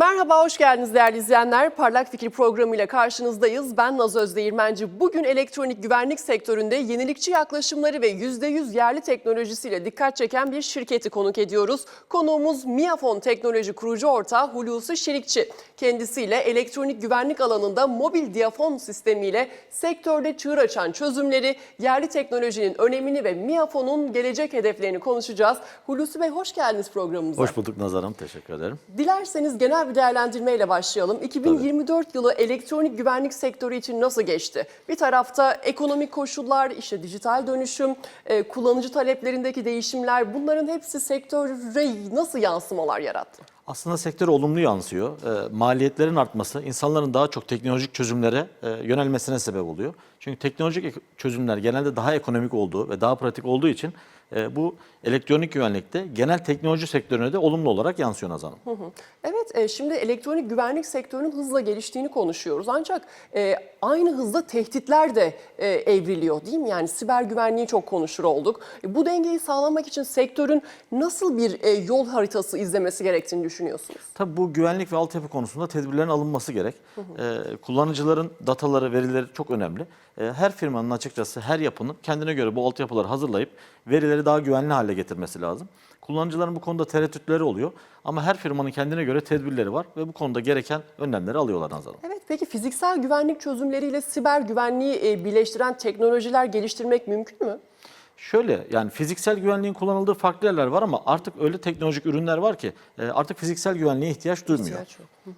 Merhaba, hoş geldiniz değerli izleyenler. Parlak Fikir programıyla karşınızdayız. Ben Naz Özdeğirmenci. Bugün elektronik güvenlik sektöründe yenilikçi yaklaşımları ve %100 yerli teknolojisiyle dikkat çeken bir şirketi konuk ediyoruz. Konuğumuz Miafon Teknoloji kurucu ortağı Hulusi Şirikçi. Kendisiyle elektronik güvenlik alanında mobil diyafon sistemiyle sektörde çığır açan çözümleri, yerli teknolojinin önemini ve Miafon'un gelecek hedeflerini konuşacağız. Hulusi Bey hoş geldiniz programımıza. Hoş bulduk Nazarım, teşekkür ederim. Dilerseniz genel bir değerlendirmeyle başlayalım. 2024 yılı elektronik güvenlik sektörü için nasıl geçti? Bir tarafta ekonomik koşullar, işte dijital dönüşüm, e, kullanıcı taleplerindeki değişimler bunların hepsi sektöre nasıl yansımalar yarattı? Aslında sektör olumlu yansıyor. E, maliyetlerin artması, insanların daha çok teknolojik çözümlere e, yönelmesine sebep oluyor. Çünkü teknolojik ek- çözümler genelde daha ekonomik olduğu ve daha pratik olduğu için e, bu elektronik güvenlikte genel teknoloji sektörüne de olumlu olarak yansıyor Nazarım. Evet, e, şimdi elektronik güvenlik sektörünün hızla geliştiğini konuşuyoruz. Ancak e, aynı hızda tehditler de e, evriliyor değil mi? Yani siber güvenliği çok konuşur olduk. E, bu dengeyi sağlamak için sektörün nasıl bir e, yol haritası izlemesi gerektiğini düşünüyorsunuz? Tabii bu güvenlik ve altyapı konusunda tedbirlerin alınması gerek. Ee, kullanıcıların dataları, verileri çok önemli. Ee, her firmanın açıkçası, her yapının kendine göre bu altyapıları hazırlayıp verileri daha güvenli hale getirmesi lazım. Kullanıcıların bu konuda tereddütleri oluyor ama her firmanın kendine göre tedbirleri var ve bu konuda gereken önlemleri alıyorlar nazarım. Evet, peki fiziksel güvenlik çözümleriyle siber güvenliği e, birleştiren teknolojiler geliştirmek mümkün mü? Şöyle yani fiziksel güvenliğin kullanıldığı farklı yerler var ama artık öyle teknolojik ürünler var ki e, artık fiziksel güvenliğe ihtiyaç duymuyor. İhtiyaç yok.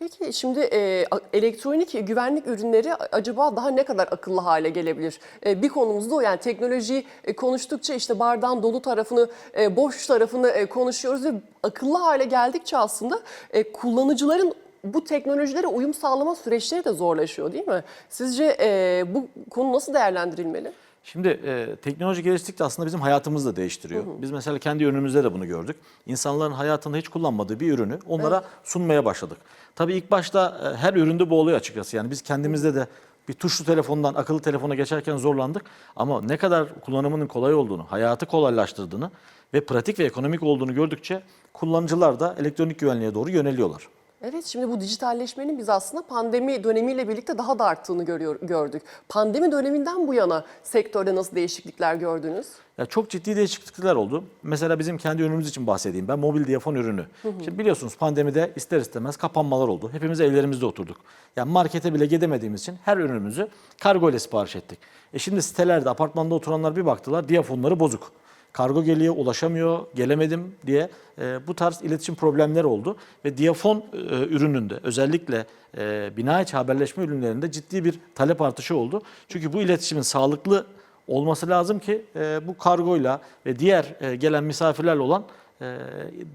Peki şimdi e, elektronik güvenlik ürünleri acaba daha ne kadar akıllı hale gelebilir? E, bir konumuz da o yani teknolojiyi e, konuştukça işte bardağın dolu tarafını, e, boş tarafını e, konuşuyoruz ve akıllı hale geldikçe aslında e, kullanıcıların bu teknolojilere uyum sağlama süreçleri de zorlaşıyor değil mi? Sizce e, bu konu nasıl değerlendirilmeli? Şimdi e, teknoloji geliştikçe aslında bizim hayatımızı da değiştiriyor. Biz mesela kendi ürünümüzde de bunu gördük. İnsanların hayatında hiç kullanmadığı bir ürünü onlara sunmaya başladık. Tabii ilk başta e, her üründe bu oluyor açıkçası. Yani biz kendimizde de bir tuşlu telefondan akıllı telefona geçerken zorlandık. Ama ne kadar kullanımının kolay olduğunu, hayatı kolaylaştırdığını ve pratik ve ekonomik olduğunu gördükçe kullanıcılar da elektronik güvenliğe doğru yöneliyorlar. Evet şimdi bu dijitalleşmenin biz aslında pandemi dönemiyle birlikte daha da arttığını görüyor, gördük. Pandemi döneminden bu yana sektörde nasıl değişiklikler gördünüz? Ya çok ciddi değişiklikler oldu. Mesela bizim kendi ürünümüz için bahsedeyim. Ben mobil diyafon ürünü. Şimdi biliyorsunuz pandemide ister istemez kapanmalar oldu. Hepimiz evlerimizde oturduk. Yani markete bile gidemediğimiz için her ürünümüzü kargo ile sipariş ettik. E şimdi sitelerde apartmanda oturanlar bir baktılar diyafonları bozuk. Kargo geliyor, ulaşamıyor, gelemedim diye e, bu tarz iletişim problemleri oldu. Ve diyafon e, ürününde özellikle e, bina içi haberleşme ürünlerinde ciddi bir talep artışı oldu. Çünkü bu iletişimin sağlıklı olması lazım ki e, bu kargoyla ve diğer e, gelen misafirlerle olan e,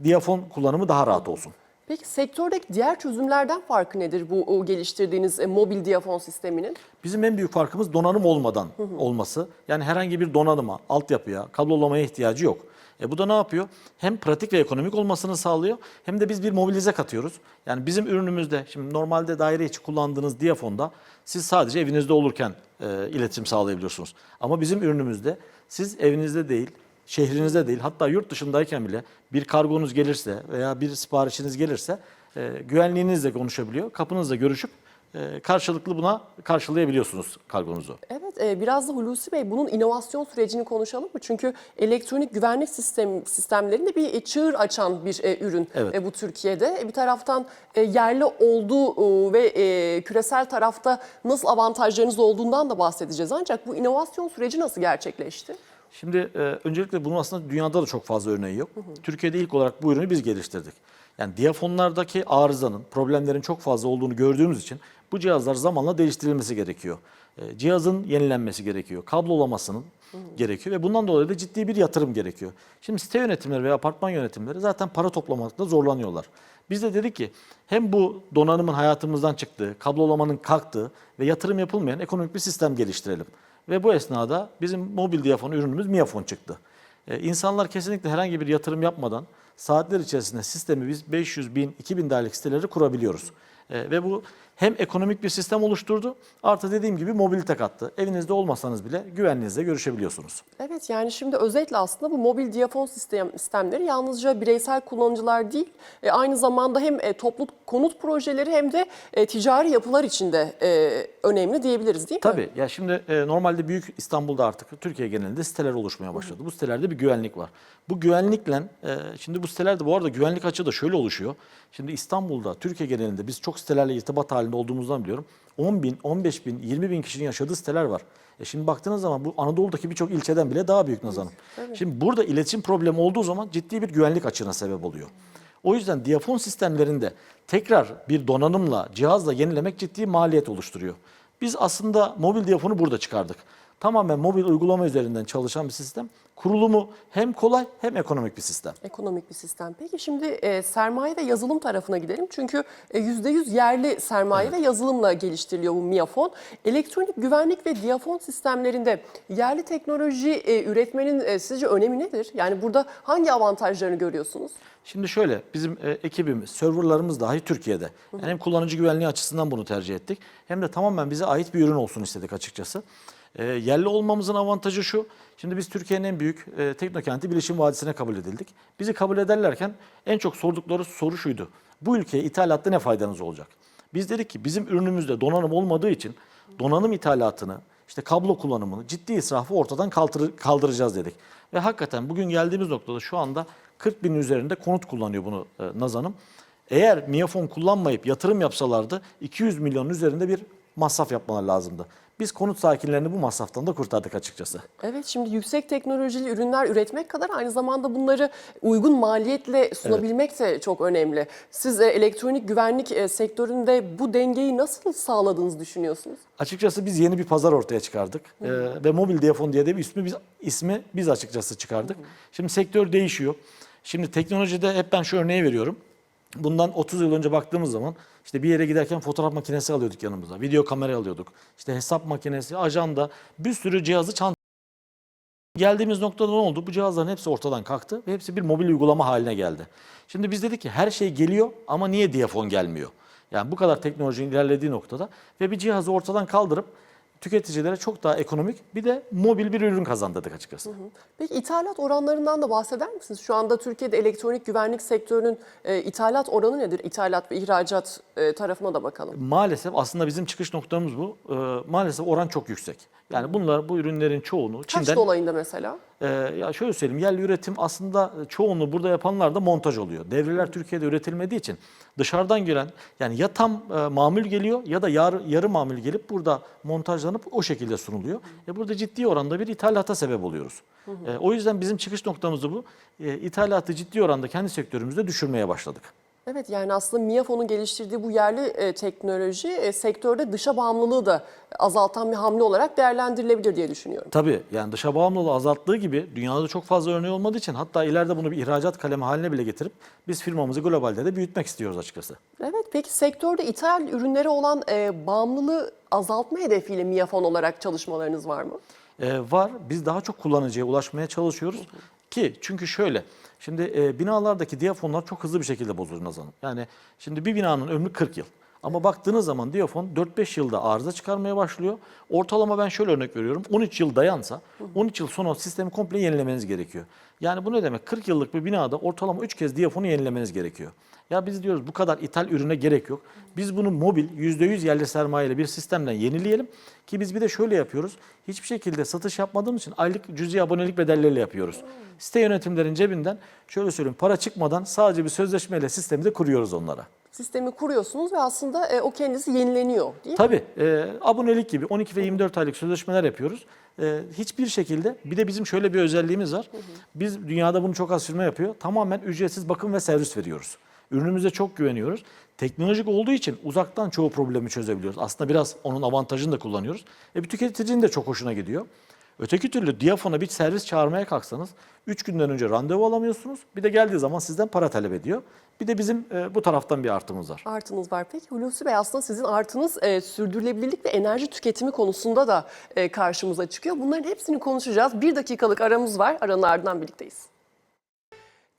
diyafon kullanımı daha rahat olsun. Peki sektördeki diğer çözümlerden farkı nedir bu geliştirdiğiniz e, mobil diyafon sisteminin? Bizim en büyük farkımız donanım olmadan olması. Yani herhangi bir donanıma, altyapıya, kablolamaya ihtiyacı yok. E bu da ne yapıyor? Hem pratik ve ekonomik olmasını sağlıyor hem de biz bir mobilize katıyoruz. Yani bizim ürünümüzde şimdi normalde daire içi kullandığınız diyafonda siz sadece evinizde olurken e, iletişim sağlayabiliyorsunuz. Ama bizim ürünümüzde siz evinizde değil, şehrinizde değil hatta yurt dışındayken bile bir kargonuz gelirse veya bir siparişiniz gelirse e, güvenliğinizle konuşabiliyor. Kapınızla görüşüp e, karşılıklı buna karşılayabiliyorsunuz kargonuzu. Evet, e, biraz da Hulusi Bey bunun inovasyon sürecini konuşalım mı? Çünkü elektronik güvenlik sistem sistemlerinde bir e, çığır açan bir e, ürün Evet. e, bu Türkiye'de. E, Bir taraftan e, yerli olduğu e, ve e, küresel tarafta nasıl avantajlarınız olduğundan da bahsedeceğiz. Ancak bu inovasyon süreci nasıl gerçekleşti? Şimdi e, öncelikle bunun aslında dünyada da çok fazla örneği yok. Türkiye'de ilk olarak bu ürünü biz geliştirdik. Yani diyafonlardaki arızanın, problemlerin çok fazla olduğunu gördüğümüz için bu cihazlar zamanla değiştirilmesi gerekiyor. E, cihazın yenilenmesi gerekiyor, kablolamasının gerekiyor ve bundan dolayı da ciddi bir yatırım gerekiyor. Şimdi site yönetimleri ve apartman yönetimleri zaten para toplamakta zorlanıyorlar. Biz de dedik ki hem bu donanımın hayatımızdan çıktığı, kablolamanın kalktığı ve yatırım yapılmayan ekonomik bir sistem geliştirelim. Ve bu esnada bizim mobil diyafon ürünümüz Miafon çıktı. Ee, insanlar kesinlikle herhangi bir yatırım yapmadan saatler içerisinde sistemi biz 500 bin, 2000 değerlik siteleri kurabiliyoruz. Ee, ve bu Hem ekonomik bir sistem oluşturdu artı dediğim gibi mobilite kattı. Evinizde olmasanız bile güvenliğinizle görüşebiliyorsunuz. Evet yani şimdi özetle aslında bu mobil diyafon sistem, sistemleri yalnızca bireysel kullanıcılar değil, e, aynı zamanda hem e, toplu konut projeleri hem de e, ticari yapılar için de e, önemli diyebiliriz değil mi? Tabii ya şimdi e, normalde büyük İstanbul'da artık Türkiye genelinde siteler oluşmaya başladı. Bu sitelerde bir güvenlik var. Bu güvenlikle e, şimdi bu sitelerde bu arada güvenlik açığı da şöyle oluşuyor. Şimdi İstanbul'da Türkiye genelinde biz çok sitelerle irtibat halinde olduğumuzdan biliyorum. 10 bin, 15 bin, 20 bin kişinin yaşadığı siteler var. E şimdi baktığınız zaman bu Anadolu'daki birçok ilçeden bile daha büyük Nazan Hanım. Şimdi burada iletişim problemi olduğu zaman ciddi bir güvenlik açığına sebep oluyor. O yüzden diyafon sistemlerinde tekrar bir donanımla, cihazla yenilemek ciddi maliyet oluşturuyor. Biz aslında mobil diyafonu burada çıkardık. Tamamen mobil uygulama üzerinden çalışan bir sistem. Kurulumu hem kolay hem ekonomik bir sistem. Ekonomik bir sistem. Peki şimdi e, sermaye ve yazılım tarafına gidelim. Çünkü e, %100 yerli sermaye ve yazılımla geliştiriliyor bu Miafon. Elektronik güvenlik ve diyafon sistemlerinde yerli teknoloji e, üretmenin e, sizce önemi nedir? Yani burada hangi avantajlarını görüyorsunuz? Şimdi şöyle bizim e, ekibimiz, serverlarımız dahi Türkiye'de. Yani hem kullanıcı güvenliği açısından bunu tercih ettik hem de tamamen bize ait bir ürün olsun istedik açıkçası. E, yerli olmamızın avantajı şu. Şimdi biz Türkiye'nin en büyük e, teknokenti Bilişim Vadisi'ne kabul edildik. Bizi kabul ederlerken en çok sordukları soru şuydu. Bu ülkeye ithalatta ne faydanız olacak? Biz dedik ki bizim ürünümüzde donanım olmadığı için donanım ithalatını, işte kablo kullanımını, ciddi israfı ortadan kaldırı- kaldıracağız dedik. Ve hakikaten bugün geldiğimiz noktada şu anda 40 binin üzerinde konut kullanıyor bunu e, Naz Hanım. Eğer Miafon kullanmayıp yatırım yapsalardı 200 milyonun üzerinde bir masraf yapmaları lazımdı. Biz konut sakinlerini bu masraftan da kurtardık açıkçası. Evet şimdi yüksek teknolojili ürünler üretmek kadar aynı zamanda bunları uygun maliyetle sunabilmek de çok önemli. Siz e, elektronik güvenlik e, sektöründe bu dengeyi nasıl sağladığınızı düşünüyorsunuz? Açıkçası biz yeni bir pazar ortaya çıkardık Ee, ve mobil diyafon diye de bir ismi biz, ismi biz açıkçası çıkardık. Şimdi sektör değişiyor. Şimdi teknolojide hep ben şu örneği veriyorum. Bundan 30 yıl önce baktığımız zaman işte bir yere giderken fotoğraf makinesi alıyorduk yanımıza, video kamera alıyorduk, işte hesap makinesi, ajanda, bir sürü cihazı çant Geldiğimiz noktada ne oldu? Bu cihazların hepsi ortadan kalktı ve hepsi bir mobil uygulama haline geldi. Şimdi biz dedik ki her şey geliyor ama niye diyafon gelmiyor? Yani bu kadar teknolojinin ilerlediği noktada ve bir cihazı ortadan kaldırıp tüketicilere çok daha ekonomik bir de mobil bir ürün kazandırdık açıkçası. Peki ithalat oranlarından da bahseder misiniz? Şu anda Türkiye'de elektronik güvenlik sektörünün e, ithalat oranı nedir? İthalat ve ihracat e, tarafına da bakalım. Maalesef aslında bizim çıkış noktamız bu. Ee, maalesef oran çok yüksek. Yani bunlar bu ürünlerin çoğunu Kaç Çin'den dolayında mesela? Ee, ya şöyle söyleyeyim yerli üretim aslında çoğunluğu burada yapanlar da montaj oluyor. Devreler Türkiye'de üretilmediği için dışarıdan gelen yani ya tam e, mamul geliyor ya da yarı, yarı mamul gelip burada montajlanıp o şekilde sunuluyor. E, burada ciddi oranda bir ithalata sebep oluyoruz. E, o yüzden bizim çıkış noktamız da bu. E, ithalatı ciddi oranda kendi sektörümüzde düşürmeye başladık. Evet yani aslında Miafon'un geliştirdiği bu yerli e, teknoloji e, sektörde dışa bağımlılığı da azaltan bir hamle olarak değerlendirilebilir diye düşünüyorum. Tabii yani dışa bağımlılığı azalttığı gibi dünyada çok fazla örneği olmadığı için hatta ileride bunu bir ihracat kalemi haline bile getirip biz firmamızı globalde de büyütmek istiyoruz açıkçası. Evet peki sektörde ithal ürünlere olan e, bağımlılığı azaltma hedefiyle Miafon olarak çalışmalarınız var mı? Ee, var. Biz daha çok kullanıcıya ulaşmaya çalışıyoruz. Ki çünkü şöyle, şimdi e, binalardaki diyafonlar çok hızlı bir şekilde bozulur Hanım. Yani şimdi bir binanın ömrü 40 yıl. Ama baktığınız zaman diyafon 4-5 yılda arıza çıkarmaya başlıyor. Ortalama ben şöyle örnek veriyorum. 13 yıl dayansa 13 yıl sonra sistemi komple yenilemeniz gerekiyor. Yani bu ne demek? 40 yıllık bir binada ortalama 3 kez diyafonu yenilemeniz gerekiyor. Ya biz diyoruz bu kadar ithal ürüne gerek yok. Biz bunu mobil %100 yerli sermayeyle bir sistemden yenileyelim. Ki biz bir de şöyle yapıyoruz. Hiçbir şekilde satış yapmadığımız için aylık cüzi abonelik bedelleriyle yapıyoruz. Site yönetimlerin cebinden şöyle söyleyeyim para çıkmadan sadece bir sözleşmeyle sistemi de kuruyoruz onlara. Sistemi kuruyorsunuz ve aslında e, o kendisi yenileniyor değil mi? Tabii e, abonelik gibi 12 ve 24 aylık sözleşmeler yapıyoruz. E, hiçbir şekilde bir de bizim şöyle bir özelliğimiz var. Biz dünyada bunu çok az firma yapıyor. Tamamen ücretsiz bakım ve servis veriyoruz. Ürünümüze çok güveniyoruz. Teknolojik olduğu için uzaktan çoğu problemi çözebiliyoruz. Aslında biraz onun avantajını da kullanıyoruz. E, bir tüketicinin de çok hoşuna gidiyor. Öteki türlü diyafona bir servis çağırmaya kalksanız 3 günden önce randevu alamıyorsunuz. Bir de geldiği zaman sizden para talep ediyor. Bir de bizim e, bu taraftan bir artımız var. Artınız var. Peki Hulusi Bey aslında sizin artınız e, sürdürülebilirlik ve enerji tüketimi konusunda da e, karşımıza çıkıyor. Bunların hepsini konuşacağız. Bir dakikalık aramız var. Aranın ardından birlikteyiz.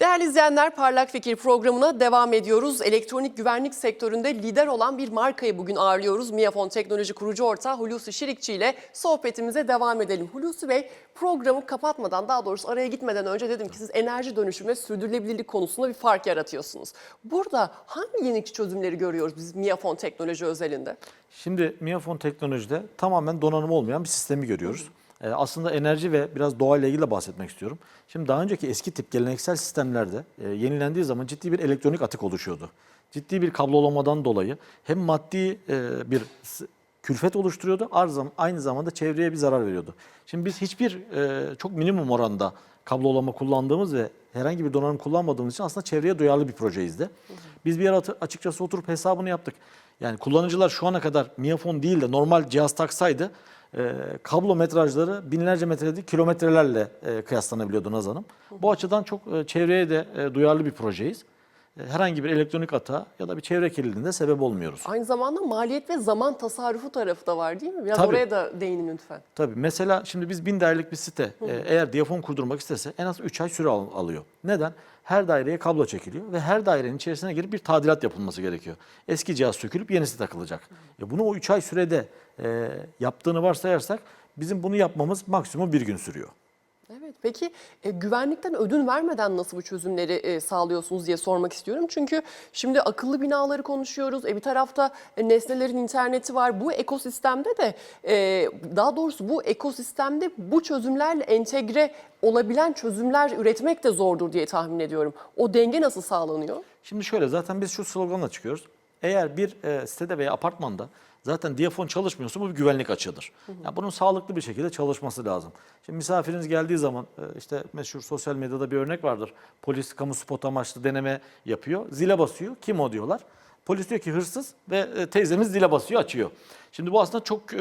Değerli izleyenler Parlak Fikir programına devam ediyoruz. Elektronik güvenlik sektöründe lider olan bir markayı bugün ağırlıyoruz. Miafon Teknoloji kurucu ortağı Hulusi Şirikçi ile sohbetimize devam edelim. Hulusi Bey programı kapatmadan daha doğrusu araya gitmeden önce dedim ki siz enerji dönüşümü ve sürdürülebilirlik konusunda bir fark yaratıyorsunuz. Burada hangi yenilikçi çözümleri görüyoruz biz Miafon Teknoloji özelinde? Şimdi Miafon teknolojide tamamen donanım olmayan bir sistemi görüyoruz. Ee, aslında enerji ve biraz doğayla ilgili de bahsetmek istiyorum. Şimdi daha önceki eski tip geleneksel sistemlerde e, yenilendiği zaman ciddi bir elektronik atık oluşuyordu. Ciddi bir kablolamadan dolayı hem maddi e, bir külfet oluşturuyordu, aynı zamanda çevreye bir zarar veriyordu. Şimdi biz hiçbir e, çok minimum oranda kablolama kullandığımız ve herhangi bir donanım kullanmadığımız için aslında çevreye duyarlı bir projeyizdi. Biz bir ara açıkçası oturup hesabını yaptık. Yani kullanıcılar şu ana kadar Miafon değil de normal cihaz taksaydı e, kablo metrajları binlerce metre değil kilometrelerle e, kıyaslanabiliyordu Naz Hanım. Bu açıdan çok e, çevreye de e, duyarlı bir projeyiz. E, herhangi bir elektronik hata ya da bir çevre kirliliğinde sebep olmuyoruz. Aynı zamanda maliyet ve zaman tasarrufu tarafı da var değil mi? Biraz Tabii. oraya da değinin lütfen. Tabii mesela şimdi biz bin dairelik bir site e, eğer diyafon kurdurmak istese en az 3 ay süre al- alıyor. Neden? Her daireye kablo çekiliyor ve her dairenin içerisine girip bir tadilat yapılması gerekiyor. Eski cihaz sökülüp yenisi takılacak. E, bunu o 3 ay sürede e, yaptığını varsayarsak bizim bunu yapmamız maksimum bir gün sürüyor. Evet. Peki e, güvenlikten ödün vermeden nasıl bu çözümleri e, sağlıyorsunuz diye sormak istiyorum. Çünkü şimdi akıllı binaları konuşuyoruz. E, bir tarafta e, nesnelerin interneti var. Bu ekosistemde de e, daha doğrusu bu ekosistemde bu çözümlerle entegre olabilen çözümler üretmek de zordur diye tahmin ediyorum. O denge nasıl sağlanıyor? Şimdi şöyle zaten biz şu sloganla çıkıyoruz. Eğer bir e, sitede veya apartmanda zaten diyafon çalışmıyorsa bu bir güvenlik açığıdır. Yani bunun sağlıklı bir şekilde çalışması lazım. Şimdi misafiriniz geldiği zaman e, işte meşhur sosyal medyada bir örnek vardır. Polis kamu spot amaçlı deneme yapıyor. Zile basıyor. Kim o diyorlar. Polis diyor ki hırsız ve e, teyzemiz zile basıyor açıyor. Şimdi bu aslında çok e,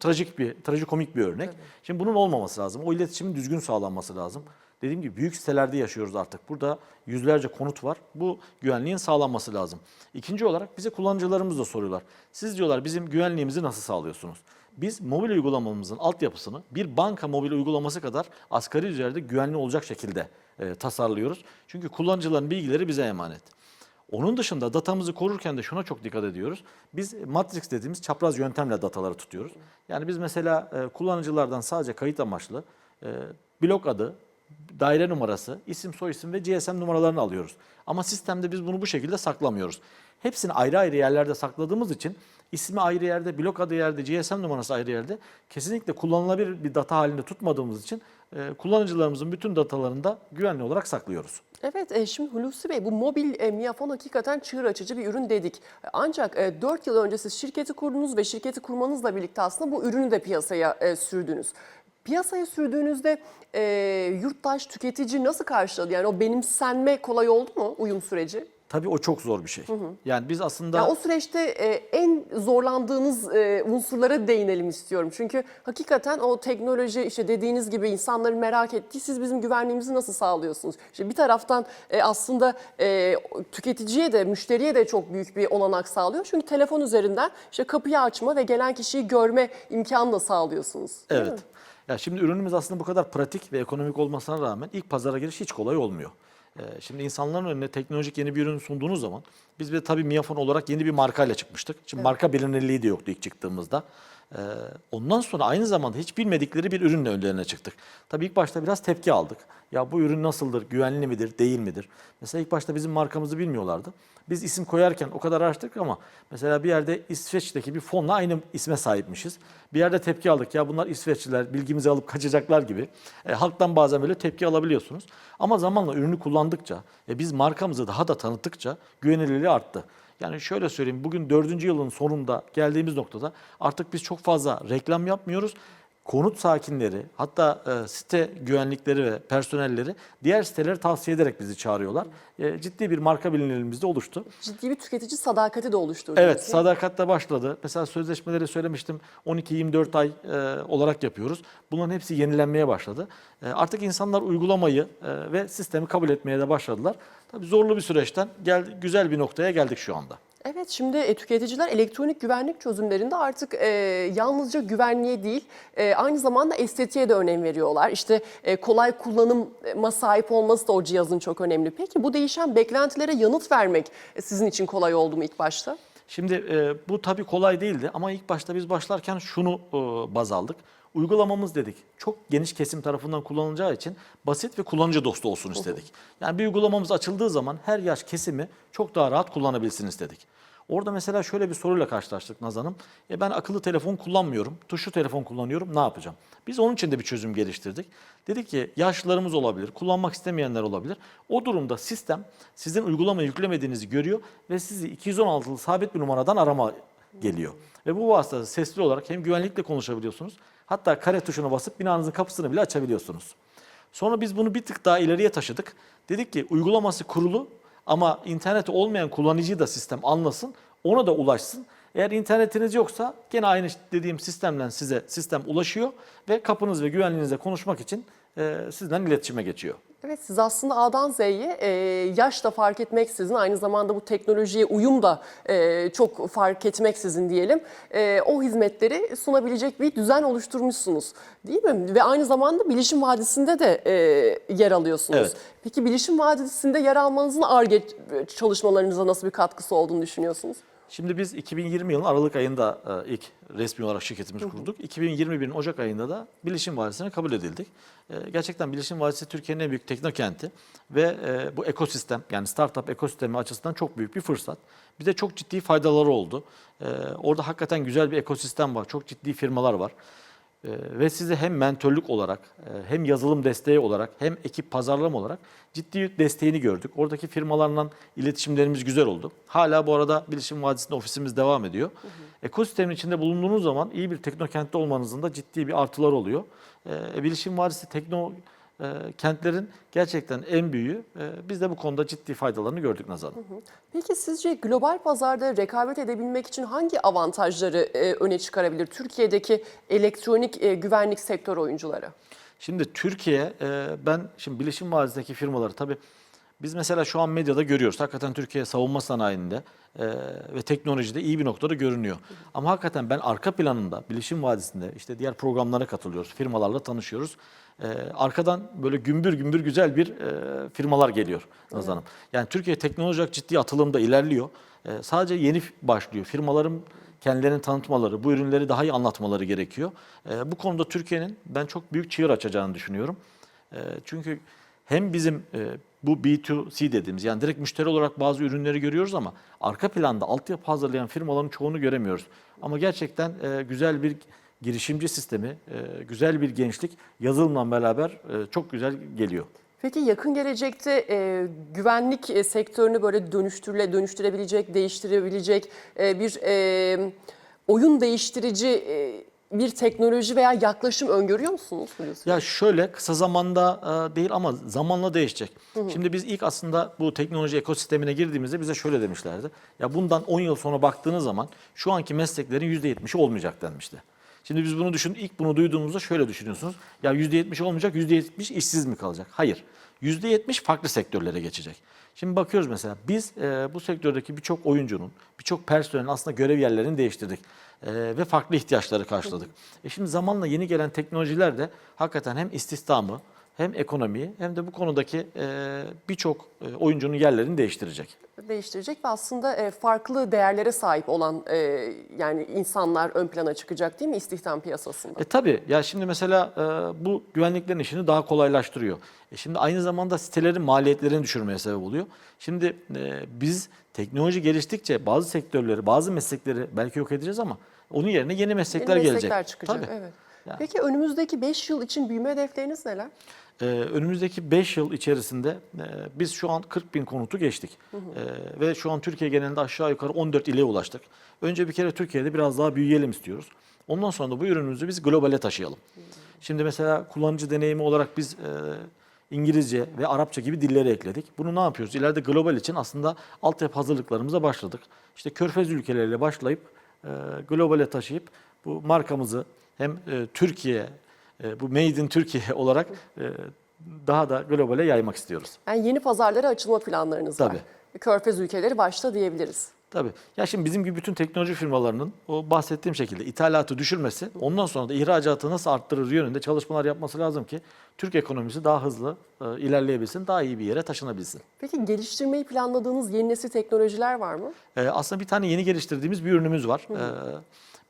trajik bir, trajikomik bir örnek. Şimdi bunun olmaması lazım. O iletişimin düzgün sağlanması lazım. Dediğim gibi büyük sitelerde yaşıyoruz artık. Burada yüzlerce konut var. Bu güvenliğin sağlanması lazım. İkinci olarak bize kullanıcılarımız da soruyorlar. Siz diyorlar bizim güvenliğimizi nasıl sağlıyorsunuz? Biz mobil uygulamamızın altyapısını bir banka mobil uygulaması kadar asgari düzeyde güvenli olacak şekilde e, tasarlıyoruz. Çünkü kullanıcıların bilgileri bize emanet. Onun dışında datamızı korurken de şuna çok dikkat ediyoruz. Biz matrix dediğimiz çapraz yöntemle dataları tutuyoruz. Yani biz mesela e, kullanıcılardan sadece kayıt amaçlı e, blok adı, daire numarası, isim soyisim ve GSM numaralarını alıyoruz. Ama sistemde biz bunu bu şekilde saklamıyoruz. Hepsini ayrı ayrı yerlerde sakladığımız için ismi ayrı yerde, blok adı yerde, GSM numarası ayrı yerde kesinlikle kullanılabilir bir data halinde tutmadığımız için e, kullanıcılarımızın bütün datalarını da güvenli olarak saklıyoruz. Evet, e, şimdi Hulusi Bey bu mobil e, Miafon hakikaten çığır açıcı bir ürün dedik. E, Ancak e, 4 yıl önce siz şirketi kurdunuz ve şirketi kurmanızla birlikte aslında bu ürünü de piyasaya e, sürdünüz. Piyasaya sürdüğünüzde e, yurttaş, tüketici nasıl karşıladı? Yani o benimsenme kolay oldu mu uyum süreci? Tabii o çok zor bir şey. Yani biz aslında Ya o süreçte e, en zorlandığınız e, unsurlara değinelim istiyorum. Çünkü hakikaten o teknoloji işte dediğiniz gibi insanların merak ettiği siz bizim güvenliğimizi nasıl sağlıyorsunuz? İşte bir taraftan e, aslında e, tüketiciye de müşteriye de çok büyük bir olanak sağlıyor. Çünkü telefon üzerinden işte kapıyı açma ve gelen kişiyi görme imkanı da sağlıyorsunuz. Evet. Ya şimdi ürünümüz aslında bu kadar pratik ve ekonomik olmasına rağmen ilk pazara giriş hiç kolay olmuyor. Ee, Şimdi insanların önüne teknolojik yeni bir ürün sunduğunuz zaman biz de tabii Miafon olarak yeni bir markayla çıkmıştık. Şimdi marka bilinirliği de yoktu ilk çıktığımızda. Ee, Ondan sonra aynı zamanda hiç bilmedikleri bir ürünle önlerine çıktık. Tabii ilk başta biraz tepki aldık. Ya bu ürün nasıldır, güvenli midir, değil midir? Mesela ilk başta bizim markamızı bilmiyorlardı. Biz isim koyarken o kadar araştırdık ama mesela bir yerde İsveç'teki bir fonla aynı isme sahipmişiz. Bir yerde tepki aldık ya bunlar İsveçliler bilgimizi alıp kaçacaklar gibi. E, halktan bazen böyle tepki alabiliyorsunuz. Ama zamanla ürünü kullandıkça ve biz markamızı daha da tanıttıkça güvenilirliği arttı. Yani şöyle söyleyeyim bugün dördüncü yılın sonunda geldiğimiz noktada artık biz çok fazla reklam yapmıyoruz. Konut sakinleri hatta e, site güvenlikleri ve personelleri diğer siteleri tavsiye ederek bizi çağırıyorlar. E, ciddi bir marka bilinirliğimiz de oluştu. Ciddi bir tüketici sadakati de oluşturdunuz. Evet, mi? sadakatle başladı. Mesela sözleşmeleri söylemiştim 12-24 ay e, olarak yapıyoruz. Bunların hepsi yenilenmeye başladı. E, artık insanlar uygulamayı e, ve sistemi kabul etmeye de başladılar. Tabii zorlu bir süreçten geldi, güzel bir noktaya geldik şu anda. Evet şimdi e, tüketiciler elektronik güvenlik çözümlerinde artık e, yalnızca güvenliğe değil e, aynı zamanda estetiğe de önem veriyorlar. İşte e, kolay kullanıma sahip olması da o cihazın çok önemli. Peki bu değişen beklentilere yanıt vermek e, sizin için kolay oldu mu ilk başta? Şimdi e, bu tabii kolay değildi ama ilk başta biz başlarken şunu e, baz aldık. Uygulamamız dedik çok geniş kesim tarafından kullanılacağı için basit ve kullanıcı dostu olsun istedik. Yani bir uygulamamız açıldığı zaman her yaş kesimi çok daha rahat kullanabilsin istedik. Orada mesela şöyle bir soruyla karşılaştık Naz Hanım. E ben akıllı telefon kullanmıyorum, tuşlu telefon kullanıyorum, ne yapacağım? Biz onun için de bir çözüm geliştirdik. Dedik ki yaşlılarımız olabilir, kullanmak istemeyenler olabilir. O durumda sistem sizin uygulama yüklemediğinizi görüyor ve sizi 216'lı sabit bir numaradan arama geliyor. Ve bu vasıtada sesli olarak hem güvenlikle konuşabiliyorsunuz, hatta kare tuşuna basıp binanızın kapısını bile açabiliyorsunuz. Sonra biz bunu bir tık daha ileriye taşıdık. Dedik ki uygulaması kurulu ama interneti olmayan kullanıcıyı da sistem anlasın, ona da ulaşsın. Eğer internetiniz yoksa gene aynı dediğim sistemden size sistem ulaşıyor ve kapınız ve güvenliğinizle konuşmak için e, sizden iletişime geçiyor. Evet siz aslında A'dan Z'ye e, yaş da fark etmeksizin aynı zamanda bu teknolojiye uyum da e, çok fark etmeksizin diyelim e, o hizmetleri sunabilecek bir düzen oluşturmuşsunuz değil mi? Ve aynı zamanda Bilişim Vadisi'nde de e, yer alıyorsunuz. Evet. Peki Bilişim Vadisi'nde yer almanızın ARGE çalışmalarınıza nasıl bir katkısı olduğunu düşünüyorsunuz? Şimdi biz 2020 yılının Aralık ayında e, ilk resmi olarak şirketimizi kurduk. 2021'in Ocak ayında da Bilişim Vadisi'ne kabul edildik. E, Gerçekten Bilişim Vadisi Türkiye'nin en büyük teknokenti ve e, bu ekosistem yani startup ekosistemi açısından çok büyük bir fırsat. Bize çok ciddi faydaları oldu. E, Orada hakikaten güzel bir ekosistem var. Çok ciddi firmalar var. Ee, ve size hem mentörlük olarak e, hem yazılım desteği olarak hem ekip pazarlama olarak ciddi desteğini gördük. Oradaki firmalarla iletişimlerimiz güzel oldu. Hala bu arada Bilişim Vadisi'nde ofisimiz devam ediyor. Ekosistemin içinde bulunduğunuz zaman iyi bir teknokentte olmanızın da ciddi bir artıları oluyor. Ee, Bilişim Vadisi tekno e, kentlerin gerçekten en büyüğü. E, Biz de bu konuda ciddi faydalarını gördük Nazan Hanım. Peki sizce global pazarda rekabet edebilmek için hangi avantajları e, öne çıkarabilir Türkiye'deki elektronik e, güvenlik sektör oyuncuları? Şimdi Türkiye, e, ben şimdi Bilişim Vadisi'ndeki firmaları tabii biz mesela şu an medyada görüyoruz. Hakikaten Türkiye savunma sanayinde e, ve teknolojide iyi bir noktada görünüyor. Ama hakikaten ben arka planında Bilişim Vadisi'nde işte diğer programlara katılıyoruz, firmalarla tanışıyoruz. E, arkadan böyle gümbür gümbür güzel bir e, firmalar geliyor Nazan Hanım. Yani Türkiye teknoloji olarak ciddi atılımda ilerliyor. E, sadece yeni başlıyor. Firmaların kendilerini tanıtmaları, bu ürünleri daha iyi anlatmaları gerekiyor. E, bu konuda Türkiye'nin ben çok büyük çığır açacağını düşünüyorum. E, çünkü hem bizim e, bu B2C dediğimiz yani direkt müşteri olarak bazı ürünleri görüyoruz ama arka planda altyapı hazırlayan firmaların çoğunu göremiyoruz. Ama gerçekten e, güzel bir girişimci sistemi, e, güzel bir gençlik yazılımla beraber e, çok güzel geliyor. Peki yakın gelecekte e, güvenlik e, sektörünü böyle dönüştürüle dönüştürebilecek, değiştirebilecek e, bir e, oyun değiştirici e, bir teknoloji veya yaklaşım öngörüyor musunuz Hulusi? Ya şöyle kısa zamanda e, değil ama zamanla değişecek. Şimdi biz ilk aslında bu teknoloji ekosistemine girdiğimizde bize şöyle demişlerdi. Ya bundan 10 yıl sonra baktığınız zaman şu anki mesleklerin %70'i olmayacak denmişti. Şimdi biz bunu düşün, ilk bunu duyduğumuzda şöyle düşünüyorsunuz. Ya %70 olmayacak, %70 işsiz mi kalacak? Hayır. %70 farklı sektörlere geçecek. Şimdi bakıyoruz mesela biz e, bu sektördeki birçok oyuncunun, birçok personelin aslında görev yerlerini değiştirdik. E, ve farklı ihtiyaçları karşıladık. E şimdi zamanla yeni gelen teknolojiler de hakikaten hem istihdamı hem ekonomiyi hem de bu konudaki e, birçok e, oyuncunun yerlerini değiştirecek. Değiştirecek ve aslında e, farklı değerlere sahip olan e, yani insanlar ön plana çıkacak değil mi istihdam piyasasında? E tabii ya şimdi mesela e, bu güvenliklerin işini daha kolaylaştırıyor. E şimdi aynı zamanda sitelerin maliyetlerini düşürmeye sebep oluyor. Şimdi e, biz teknoloji geliştikçe bazı sektörleri, bazı meslekleri belki yok edeceğiz ama onun yerine yeni meslekler, Yeni gelecek. meslekler çıkacak. Tabii. Evet. Yani. Peki önümüzdeki 5 yıl için büyüme hedefleriniz neler? Ee, önümüzdeki 5 yıl içerisinde e, biz şu an 40 bin konutu geçtik. Ee, ve şu an Türkiye genelinde aşağı yukarı 14 ile ulaştık. Önce bir kere Türkiye'de biraz daha büyüyelim istiyoruz. Ondan sonra da bu ürünümüzü biz globale taşıyalım. Şimdi mesela kullanıcı deneyimi olarak biz e, İngilizce ve Arapça gibi dilleri ekledik. Bunu ne yapıyoruz? İleride global için aslında altyapı hazırlıklarımıza başladık. İşte Körfez ülkeleriyle başlayıp e, globale taşıyıp bu markamızı hem e, Türkiye, e, bu Made in Türkiye olarak e, daha da globale yaymak istiyoruz. Yani yeni pazarlara açılma planlarınız var. Tabii. Körfez ülkeleri başta diyebiliriz. Tabii. Ya şimdi bizim gibi bütün teknoloji firmalarının o bahsettiğim şekilde ithalatı düşürmesi, ondan sonra da ihracatı nasıl arttırır yönünde çalışmalar yapması lazım ki Türk ekonomisi daha hızlı e, ilerleyebilsin, daha iyi bir yere taşınabilsin. Peki geliştirmeyi planladığınız yeni nesil teknolojiler var mı? E, aslında bir tane yeni geliştirdiğimiz bir ürünümüz var. E,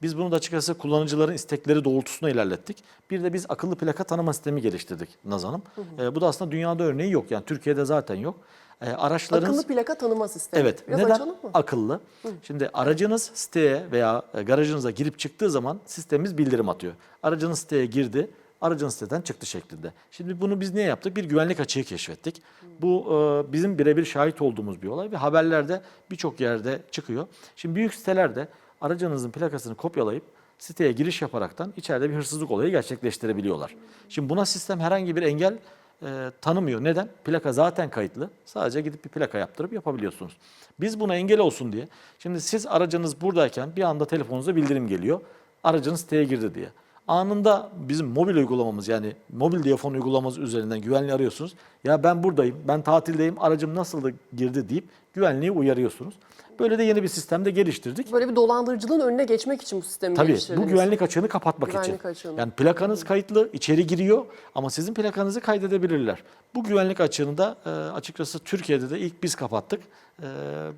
biz bunu da açıkçası kullanıcıların istekleri doğrultusunda ilerlettik. Bir de biz akıllı plaka tanıma sistemi geliştirdik Naz Hanım. E, bu da aslında dünyada örneği yok. Yani Türkiye'de zaten yok. E, araçların Akıllı plaka tanıma sistemi. Evet. Biraz Neden açalım mı? akıllı? Şimdi aracınız siteye veya e, garajınıza girip çıktığı zaman sistemimiz bildirim atıyor. Aracınız siteye girdi, aracınız siteden çıktı şeklinde. Şimdi bunu biz niye yaptık? Bir güvenlik açığı keşfettik. Bu e, bizim birebir şahit olduğumuz bir olay ve haberlerde birçok yerde çıkıyor. Şimdi büyük sitelerde aracınızın plakasını kopyalayıp siteye giriş yaparaktan içeride bir hırsızlık olayı gerçekleştirebiliyorlar. Şimdi buna sistem herhangi bir engel e, tanımıyor. Neden? Plaka zaten kayıtlı. Sadece gidip bir plaka yaptırıp yapabiliyorsunuz. Biz buna engel olsun diye. Şimdi siz aracınız buradayken bir anda telefonunuza bildirim geliyor. Aracınız siteye girdi diye. Anında bizim mobil uygulamamız yani mobil diyafon uygulamamız üzerinden güvenliği arıyorsunuz. Ya ben buradayım, ben tatildeyim, aracım nasıl girdi deyip güvenliği uyarıyorsunuz. Böyle de yeni bir sistem de geliştirdik. Böyle bir dolandırıcılığın önüne geçmek için bu sistemi Tabii geliştirdiniz. bu güvenlik açığını kapatmak Güvenlik için. açığını. Yani plakanız kayıtlı, içeri giriyor ama sizin plakanızı kaydedebilirler. Bu güvenlik açığını da e, açıkçası Türkiye'de de ilk biz kapattık. E,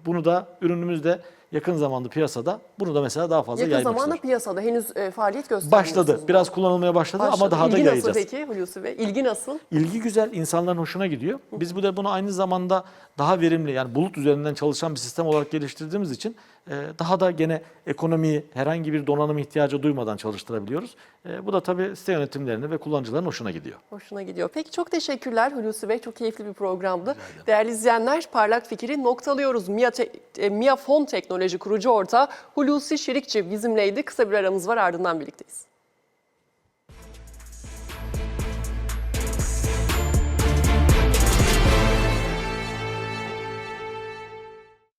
bunu da ürünümüzde yakın zamanda piyasada bunu da mesela daha fazla Yakın yaymak zamanda istiyoruz. piyasada henüz e, faaliyet göstermiyorsunuz. Başladı. Biraz kullanılmaya başladı, ama daha da İlgi yayacağız. nasıl peki Hulusi Bey? İlgi nasıl? İlgi güzel, insanların hoşuna gidiyor. Biz bu da bunu aynı zamanda daha verimli yani bulut üzerinden çalışan bir sistem olarak geliştirdiğimiz için e, daha da gene ekonomiyi herhangi bir donanım ihtiyacı duymadan çalıştırabiliyoruz. E, Bu da tabii site yönetimlerine ve kullanıcıların hoşuna gidiyor. Hoşuna gidiyor. Peki çok teşekkürler Hulusi Bey. Çok keyifli bir programdı. Değerli izleyenler parlak fikri noktalıyoruz. Mia, Te- e, Mia Fon Teknoloji kurucu ortağı Hulusi Şirikçi bizimleydi. Kısa bir aramız var ardından birlikteyiz.